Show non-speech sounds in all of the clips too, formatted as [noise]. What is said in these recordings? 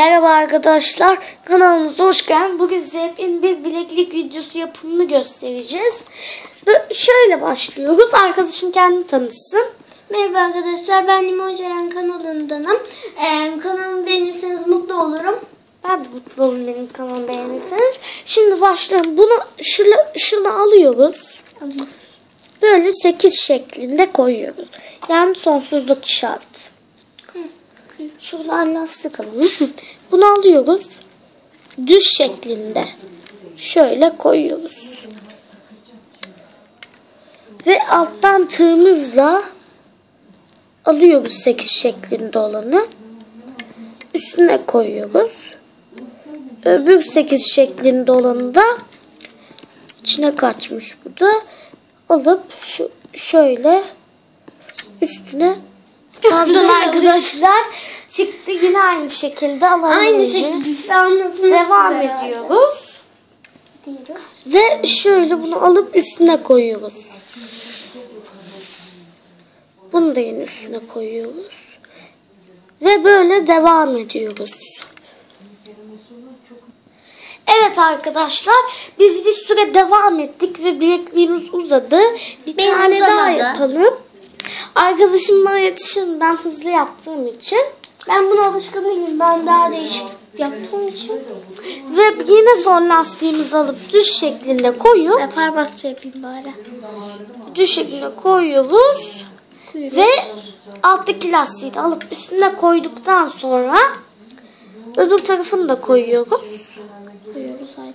Merhaba arkadaşlar kanalımıza hoş geldin. Bugün size hepin bir bileklik videosu yapımını göstereceğiz. Ve şöyle başlıyoruz. Arkadaşım kendini tanıtsın. Merhaba arkadaşlar ben Limon Ceren kanalındanım. Ee, kanalımı beğenirseniz mutlu olurum. Ben de mutlu olurum benim kanalımı beğenirseniz. Şimdi başlayalım. Bunu şunu, şunu alıyoruz. Böyle 8 şeklinde koyuyoruz. Yani sonsuzluk işareti. Şuradan lastik alalım. Bunu alıyoruz. Düz şeklinde. Şöyle koyuyoruz. Ve alttan tığımızla alıyoruz 8 şeklinde olanı. Üstüne koyuyoruz. Öbür 8 şeklinde olanı da içine kaçmış bu da. Alıp şu şöyle üstüne Pardon arkadaşlar. Çıktı yine aynı şekilde alalım. Aynı şekilde anlatın. Devam ediyoruz. Ve şöyle bunu alıp üstüne koyuyoruz. Bunu da yine üstüne koyuyoruz. Ve böyle devam ediyoruz. Evet arkadaşlar biz bir süre devam ettik ve bilekliğimiz uzadı. Bir Benim tane daha uzamadı. yapalım. Arkadaşım bana yetişir ben hızlı yaptığım için. Ben buna alışkın değilim. Ben daha değişik yaptığım için. Ve yine son lastiğimizi alıp düz şeklinde koyup Ben parmakla yapayım bari. düz şeklinde koyuyoruz. Ve alttaki lastiği de alıp üstüne koyduktan sonra öbür tarafını da koyuyoruz. Koyuyoruz Haydar.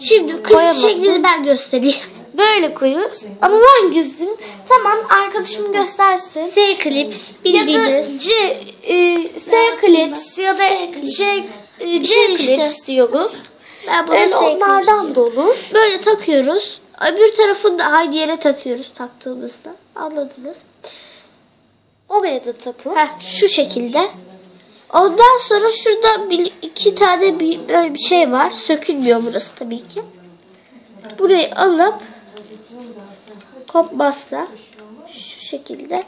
Şimdi Koyamadım. şeklini ben göstereyim. Böyle koyuyoruz. Ama ben göstereyim. Tamam arkadaşım göstersin. S klips Ya da bildiğiniz. C, e, S clips ya da clips. C, e, C Şey işte. clips diyoruz. Ben bunu Yani onlardan da olur. Böyle takıyoruz. Öbür tarafını da aynı yere takıyoruz taktığımızda. Anladınız. Oraya da takıp Heh, şu şekilde. Ondan sonra şurada bir, iki tane bir, böyle bir şey var. Sökülmüyor burası tabii ki. Burayı alıp kopmazsa şu şekilde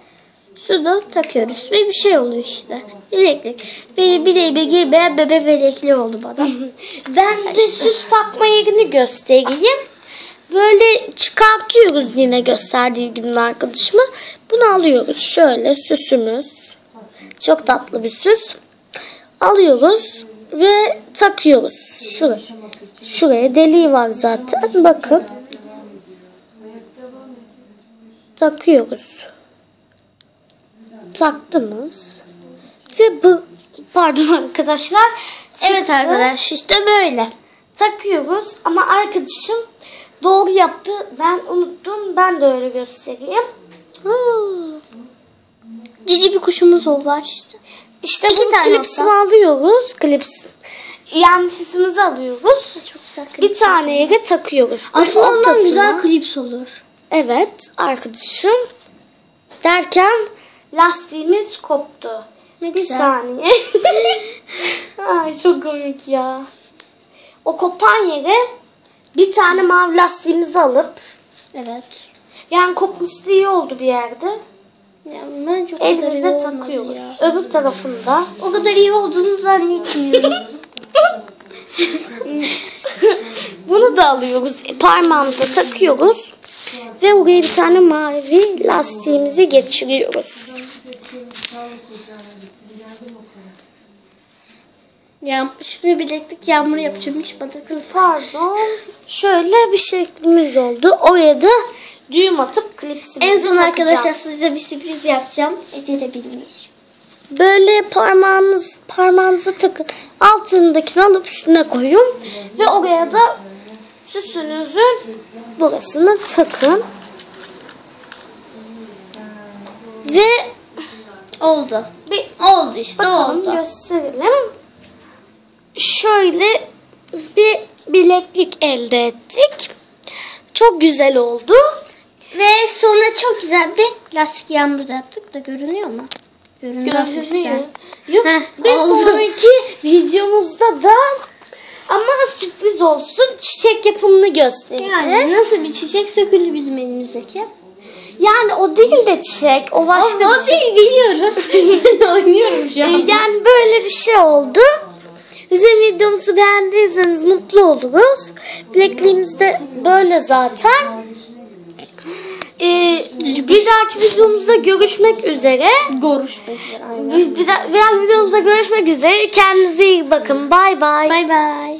şunu takıyoruz ve bir şey oluyor işte. Bileklik. Benim bileğime girmeyen bebe bilekli oldu bana. [laughs] Ben de süs takma yerini göstereyim. Böyle çıkartıyoruz yine gösterdiği gibi arkadaşıma. Bunu alıyoruz. Şöyle süsümüz. Çok tatlı bir süs. Alıyoruz ve takıyoruz. Şuraya. Şuraya deliği var zaten. Bakın. Takıyoruz. Taktınız. Ve bu pardon [laughs] arkadaşlar. evet çıktı. arkadaş işte böyle. takıyoruz ama arkadaşım doğru yaptı. Ben unuttum. Ben de öyle göstereyim. Hmm. Cici bir kuşumuz oldu işte. İşte İki tane klipsimi olsa. alıyoruz. Klips. Yani süsümüzü alıyoruz. Çok güzel Bir tane yere takıyoruz. Aslında ondan güzel klips olur. Evet arkadaşım. Derken lastiğimiz koptu. Ne Bir güzel. saniye. [laughs] Ay çok komik ya. O kopan yere bir tane mavi lastiğimizi alıp Evet. yani kopması iyi oldu bir yerde. Ya ben çok Elimize takıyoruz. ya. Öbür tarafında O kadar iyi olduğunu zannetmiyorum. [laughs] [laughs] bunu da alıyoruz. Parmağımıza takıyoruz. Ve oraya bir tane mavi lastiğimizi geçiriyoruz. ya şimdi bileklik yağmur yapacağım hiç bana kız. Pardon. Şöyle bir şeklimiz oldu. Oraya da düğüm atıp klipsimizi En son takacağız. arkadaşlar size bir sürpriz yapacağım. Ece de bilmiyor. Böyle parmağımız parmağınıza takın. Altındakini alıp üstüne koyun. Ve oraya da süsünüzün burasını takın. Ve Oldu. bir Oldu işte bakalım oldu. gösterelim. Şöyle bir bileklik elde ettik. Çok güzel oldu. Ve sonra çok güzel bir lastik yağmur da yaptık da görünüyor mu? Görünüyor. Görünüyor. Yok, Heh, bir oldu. sonraki videomuzda da ama sürpriz olsun çiçek yapımını göstereceğiz. Yani nasıl bir çiçek söküldü bizim elimizdeki? Yani o değil de çiçek. O başka O, bir o şey. değil biliyoruz. [laughs] ben oynuyorum şu Ee, an. Yani böyle bir şey oldu. Bizim videomuzu beğendiyseniz mutlu oluruz. Bilekliğimiz de böyle zaten. Ee, bir dahaki videomuzda görüşmek üzere. Görüşmek üzere. Bir, bir dahaki videomuzda görüşmek üzere. Kendinize iyi bakın. Bay bay. Bay bay.